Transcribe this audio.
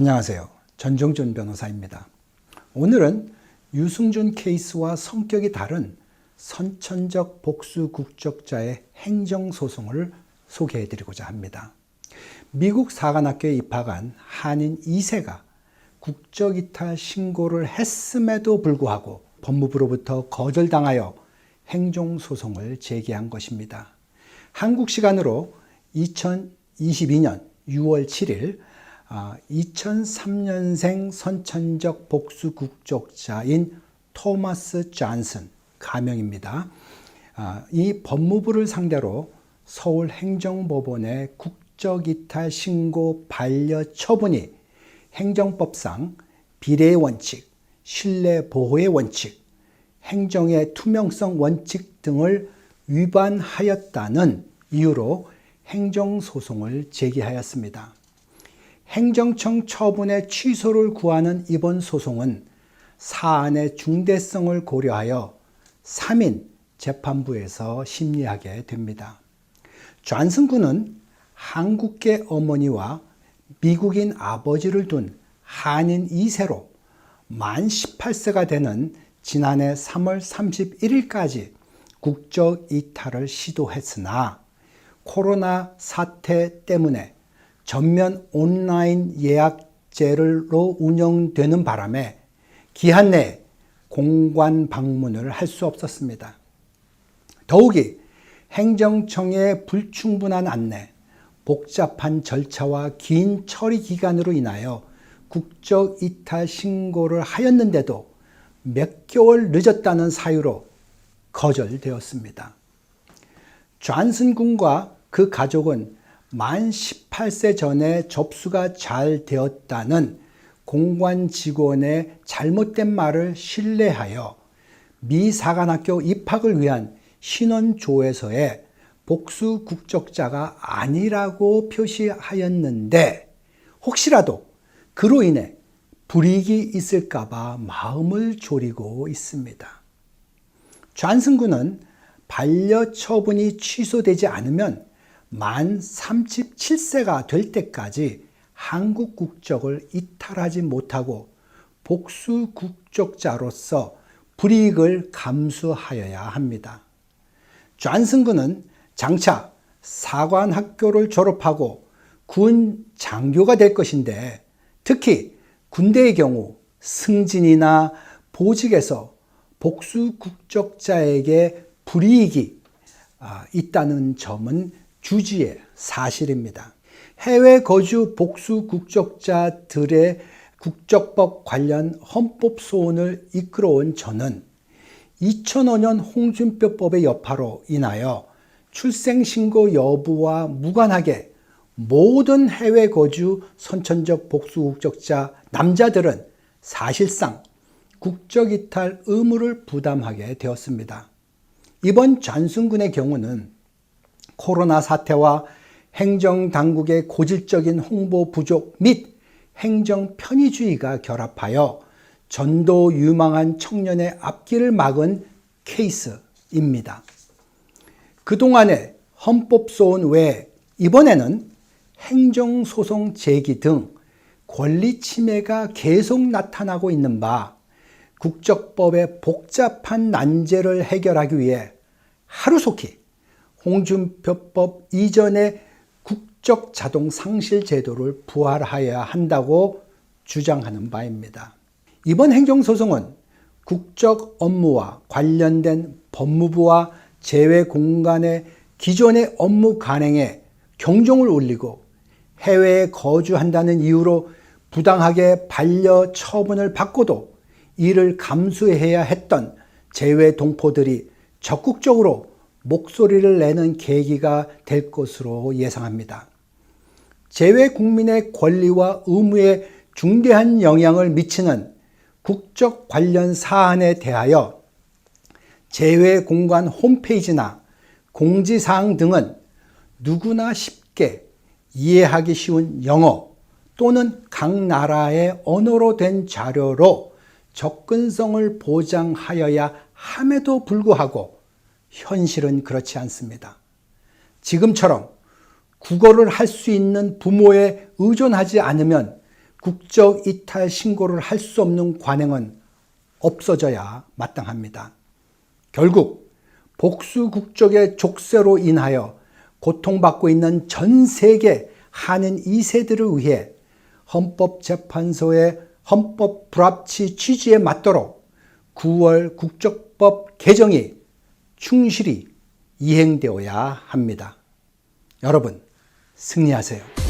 안녕하세요. 전정준 변호사입니다. 오늘은 유승준 케이스와 성격이 다른 선천적 복수 국적자의 행정소송을 소개해 드리고자 합니다. 미국 사관학교에 입학한 한인 2세가 국적이탈 신고를 했음에도 불구하고 법무부로부터 거절당하여 행정소송을 제기한 것입니다. 한국 시간으로 2022년 6월 7일 2003년생 선천적 복수 국적자인 토마스 존슨 가명입니다. 아, 이 법무부를 상대로 서울 행정법원의 국적이탈 신고 반려 처분이 행정법상 비례의 원칙, 신뢰 보호의 원칙, 행정의 투명성 원칙 등을 위반하였다는 이유로 행정소송을 제기하였습니다. 행정청 처분의 취소를 구하는 이번 소송은 사안의 중대성을 고려하여 3인 재판부에서 심리하게 됩니다. 존슨 군은 한국계 어머니와 미국인 아버지를 둔 한인 2세로 만 18세가 되는 지난해 3월 31일까지 국적 이탈을 시도했으나 코로나 사태 때문에 전면 온라인 예약제로 운영되는 바람에 기한 내에 공관 방문을 할 수 없었습니다. 더욱이 행정청의 불충분한 안내, 복잡한 절차와 긴 처리 기간으로 인하여 국적 이탈 신고를 하였는데도 몇 개월 늦었다는 사유로 거절되었습니다. 존슨 군과 그 가족은 만 18세 전에 접수가 잘 되었다는 공관 직원의 잘못된 말을 신뢰하여 미 사관학교 입학을 위한 신원조에서의 복수 국적자가 아니라고 표시하였는데 혹시라도 그로 인해 불이익이 있을까봐 마음을 졸이고 있습니다. 존슨군은 반려 처분이 취소되지 않으면 만 37세가 될 때까지 한국 국적을 이탈하지 못하고 복수 국적자로서 불이익을 감수하여야 합니다. 존슨 군은 장차 사관학교를 졸업하고 군 장교가 될 것인데 특히 군대의 경우 승진이나 보직에서 복수 국적자에게 불이익이 있다는 점은 주지의 사실입니다. 해외 거주 복수 국적자들의 국적법 관련 헌법 소원을 이끌어온 저는 2005년 홍준표법의 여파로 인하여 출생신고 여부와 무관하게 모든 해외 거주 선천적 복수 국적자 남자들은 사실상 국적 이탈 의무를 부담하게 되었습니다. 이번 잔순군의 경우는 코로나 사태와 행정 당국의 고질적인 홍보 부족 및 행정 편의주의가 결합하여 전도 유망한 청년의 앞길을 막은 케이스입니다. 그동안의 헌법소원 외에 이번에는 행정소송 제기 등 권리 침해가 계속 나타나고 있는 바 국적법의 복잡한 난제를 해결하기 위해 하루속히 홍준표법 이전의 국적 자동 상실 제도를 부활하여야 한다고 주장하는 바입니다. 이번 행정소송은 국적 업무와 관련된 법무부와 재외 공간의 기존의 업무 관행에 경종을 울리고 해외에 거주한다는 이유로 부당하게 반려 처분을 받고도 이를 감수해야 했던 재외 동포들이 적극적으로 목소리를 내는 계기가 될 것으로 예상합니다. 재외 국민의 권리와 의무에 중대한 영향을 미치는 국적 관련 사안에 대하여 재외 공간 홈페이지나 공지사항 등은 누구나 쉽게 이해하기 쉬운 영어 또는 각 나라의 언어로 된 자료로 접근성을 보장하여야 함에도 불구하고 현실은 그렇지 않습니다. 지금처럼 국어를 할 수 있는 부모에 의존하지 않으면 국적 이탈 신고를 할 수 없는 관행은 없어져야 마땅합니다. 결국 복수 국적의 족쇄로 인하여 고통받고 있는 전 세계 한인 2세들을 위해 헌법재판소의 헌법 불합치 취지에 맞도록 9월 국적법 개정이 충실히 이행되어야 합니다. 여러분, 승리하세요.